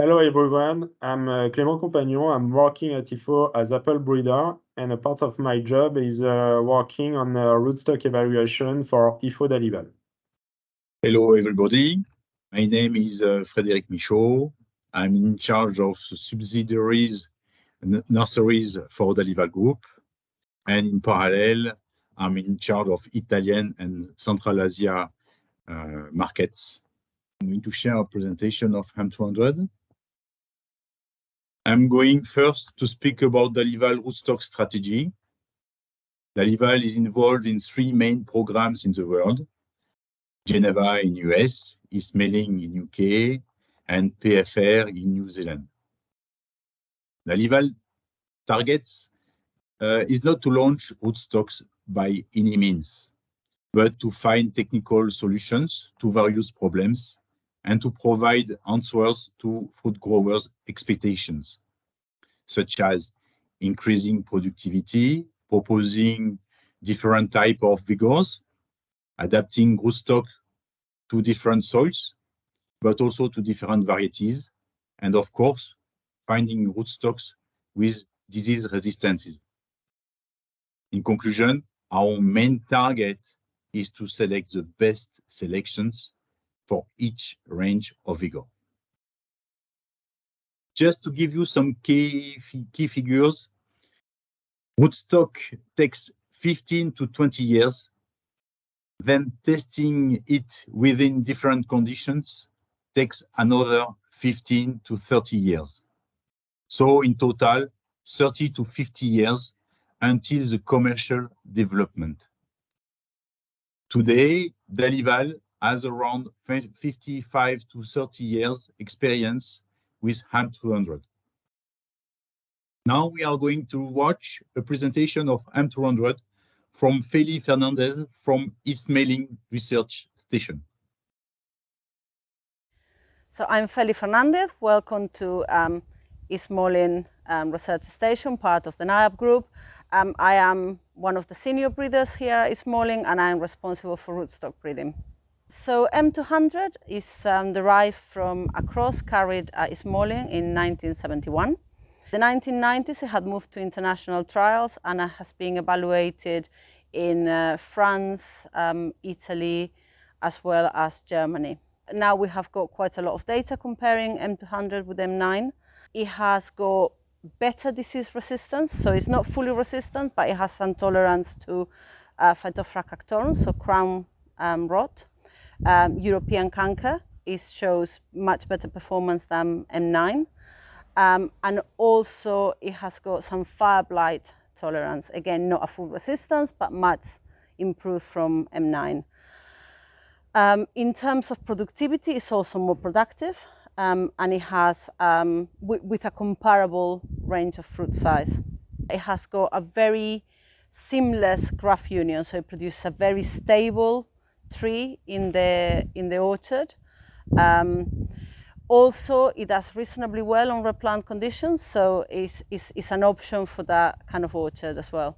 Hello, everyone. I'm uh, Clément Compagnon. I'm working at Ifo as apple breeder, and a part of my job is uh, working on the rootstock evaluation for Ifo Dalival. Hello, everybody. My name is uh, Frédéric Michaud. I'm in charge of subsidiaries and nurseries for Dalival Group, and in parallel, I'm in charge of Italian and Central Asia markets. I'm going to share a presentation of M200. I'm going first to speak about Dalival rootstock strategy. Dalival is involved in three main programs in the world: Geneva in U.S., Eastmaling in U.K., and PFR in New Zealand. Dalival targets uh, is not to launch rootstocks by any means, but to find technical solutions to various problems and to provide answers to fruit growers' expectations, such as increasing productivity, proposing different type of vigors, adapting rootstock to different soils, but also to different varieties, and of course, finding rootstocks with disease resistances. In conclusion, our main target is to select the best selections for each range of vigor. Just to give you some key key figures, woodstock takes 15 to 20 years, then testing it within different conditions takes another 15 to 30 years. So in total, 30 to 50 years until the commercial development. Today, Dalival has around 55 to 30 years experience with M200. Now, we are going to watch a presentation of M200 from Feli Fernandez from Eastmaling Research Station. So I'm Feli Fernandez. Welcome to um, Eastmaling um, Research Station, part of the NAIAP Group. Um, I am one of the senior breeders here at East Eastmaling, and I'm responsible for rootstock breeding. So M200 is um, derived from a cross carried uh, at Eastmaling in 1971. The 1990s, it had moved to international trials, and has been evaluated in uh, France, um, Italy, as well as Germany. Now, we have got quite a lot of data comparing M200 with M9. It has got better disease resistance, so it's not fully resistant, but it has some tolerance to uh, Phytophthora, so crown um, rot. Um, European canker, it shows much better performance than M9. Um, and also, it has got some fire blight tolerance. Again, not a full resistance, but much improved from M9. Um, in terms of productivity, it's also more productive, and it has with a comparable range of fruit size. It has got a very seamless graft union, so it produces a very stable tree in the in the orchard. Um, also, it does reasonably well on replant conditions, so it's an option for that kind of orchard as well.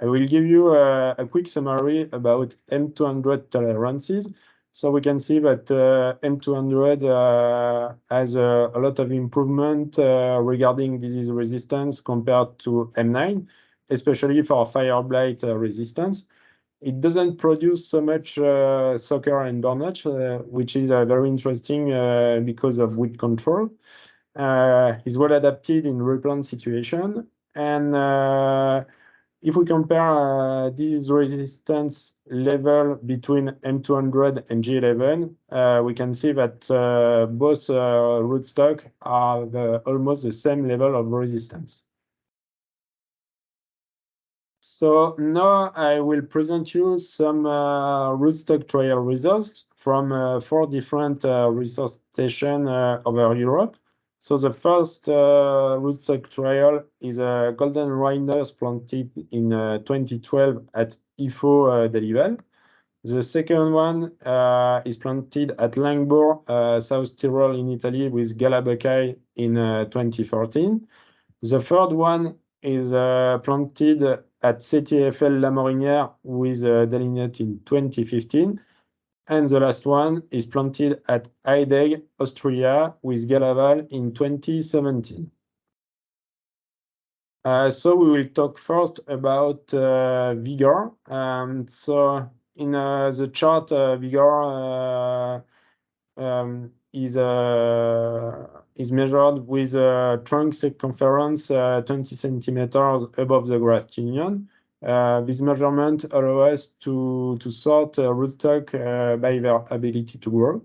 I will give you a quick summary about M200 tolerances. So we can see that uh, M200 uh, has a lot of improvement uh, regarding disease resistance compared to M9, especially for fire blight uh, resistance. It doesn't produce so much uh, sucker and burnout, uh, which is very interesting because of weed control. It's well adapted in replant situation. And if we compare disease resistance level between M200 and G11, we can see that both rootstock are almost the same level of resistance. So now I will present you some uh, rootstock trial results from uh, four different uh, research station over Europe. So the first rootstock trial is a Golden Rhinos planted in 2012 at Ifo Dalival. The second one is planted at Langbourn, South Tyrol in Italy, with Gala Buckeye in 2014. The third one is planted at CTFL La Morinière with uh, Dalinette in 2015. and the last one is planted at Heidegg, Austria, with Galaval in 2017. Uh, so we will talk first about uh, vigor. Um, so in the chart, vigor um, is measured with a trunk circumference uh, 20 centimeters above the graft union. Uh, this measurement allows us to to sort uh, rootstock by their ability to grow.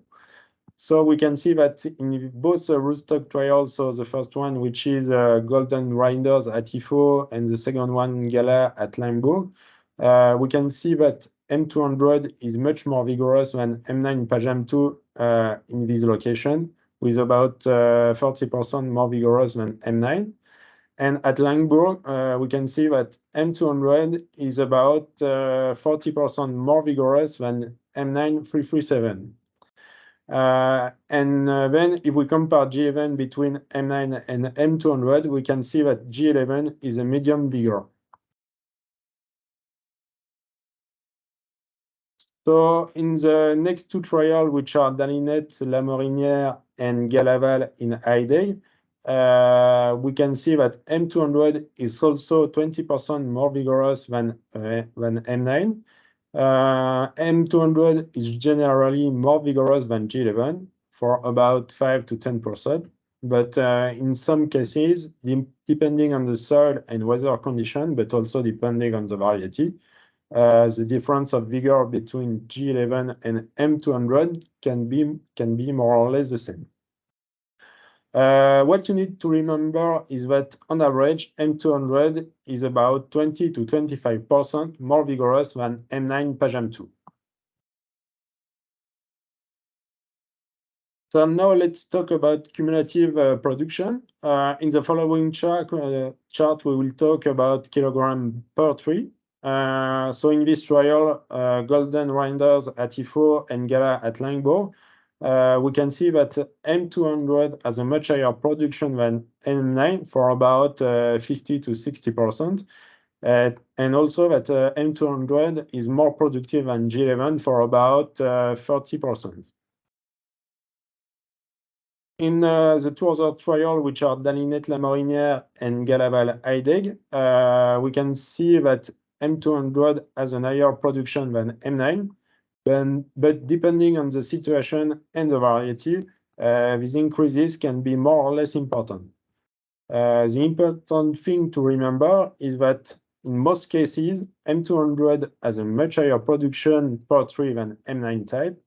So we can see that in both rootstock trials, so the first one, which is Golden Winders at IFO, and the second one, Gala at Limburg, we can see that M200 is much more vigorous than M9 PAJAM2 in this location, with about uh, 40% more vigorous than M9. And at Limburg, uh, we can see that M200 is about uh, 40% more vigorous than M9 337. And then if we compare G11 between M9 and M200, we can see that G11 is a medium vigor. So in the next two trials, which are Dalinet, Lamorinière, and Galaval in Heidegg, uh, we can see that M200 is also 20% more vigorous than uh, M9. M200 uh, is generally more vigorous than G11 for about 5%-10%. But in some cases, depending on the soil and weather condition, but also depending on the variety, the difference of vigor between G11 and M200 can be more or less the same. Uh, what you need to remember is that on average, M200 is about 20%-25% more vigorous than M9 PAJAM2. So now let's talk about cumulative uh, production. Uh, in the following chart, we will talk about kilogram per tree. So in this trial, Golden Winders at IFO and Gala at Limburg, Uh, we can see that M200 has a much higher production than M9 for about uh, 50%-60%. Uh, and also that M200 is more productive than G11 for about 30%. In the two other trial, which are Dalinet, Lamorinière, and Galaval, Heidegg, we can see that M200 has a higher production than M9. But depending on the situation and the variety, uh, these increases can be more or less important. Uh, the important thing to remember is that in most cases, M200 has a much higher production per tree than M9 type,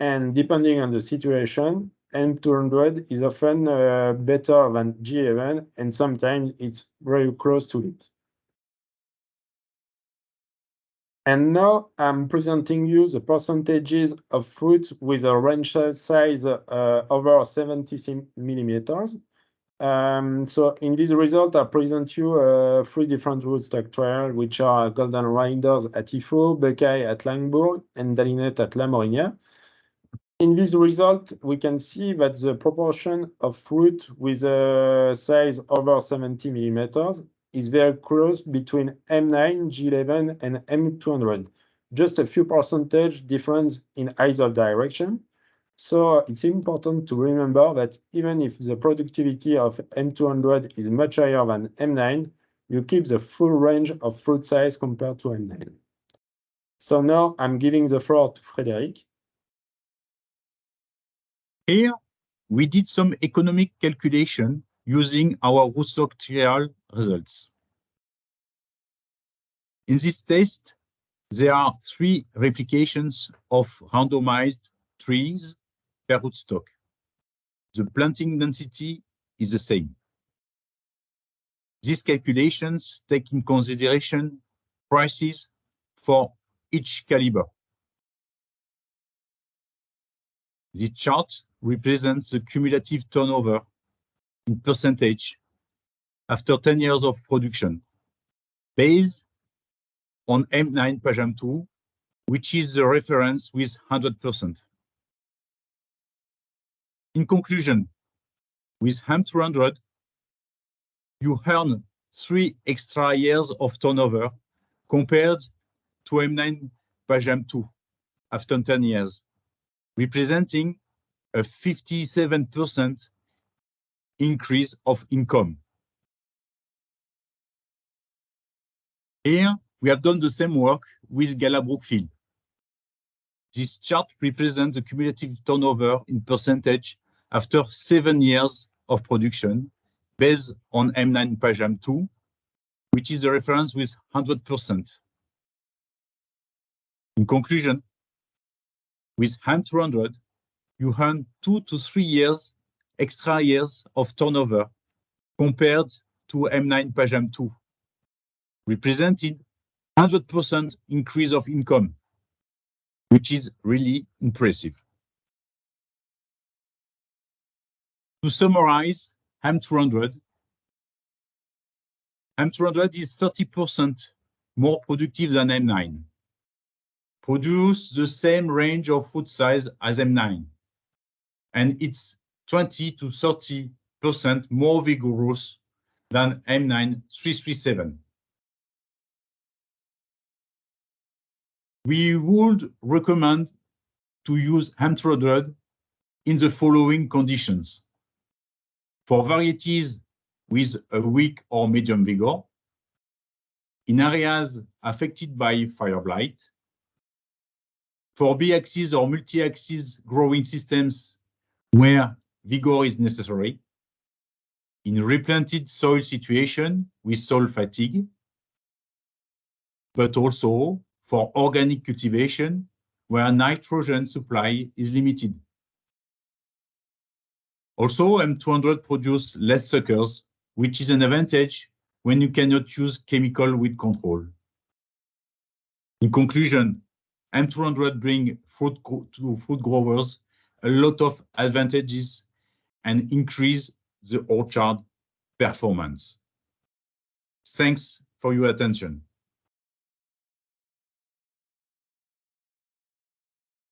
and depending on the situation, M200 is often uh, better than G11, and sometimes it's very close to it. And now I'm presenting you the percentages of fruits with a range size uh, over 70 millimeters. Um, so in this result, I present you uh, three different rootstock trial, which are Golden Winders at IFO, Buckeye at Limburg, and Dalinet at Lamorinière. In this result, we can see that the proportion of fruit with a size over 70 millimeters is very close between M9, G11, and M200. Just a few percentage difference in either direction. So it's important to remember that even if the productivity of M200 is much higher than M9, you keep the full range of fruit size compared to M9. So now I'm giving the floor to Frédéric. Here, we did some economic calculation using our rootstock trial results. In this test, there are three replications of randomized trees per rootstock. The planting density is the same. These calculations take in consideration prices for each caliber. The chart represents the cumulative turnover in percentage after 10 years of production, based on M9 PAJAM2, which is the reference with 100%. In conclusion, with M200, you earn three extra years of turnover compared to M9 PAJAM2, after 10 years, representing a 57% increase of income. Here, we have done the same work with Gala Brookfield. This chart represents the cumulative turnover in percentage after seven years of production based on M9 PAJAM 2, which is a reference with 100%. In conclusion, with HAM200, you earn two to three years extra years of turnover compared to M9 PAJAM 2, representing 100% increase of income, which is really impressive. To summarize M200. M200 is 30% more productive than M9, produce the same range of food size as M9, and it's 20%-30% more vigorous than M9 337. We would recommend to use HAM200 in the following conditions: for varieties with a weak or medium vigor, in areas affected by fire blight, for B-axis or multi-axis growing systems where vigor is necessary, in replanted soil situation with soil fatigue, but also for organic cultivation where nitrogen supply is limited. Also, M200 produce less suckers, which is an advantage when you cannot use chemical weed control. In conclusion, M200 bring to fruit growers a lot of advantages and increase the orchard performance. Thanks for your attention.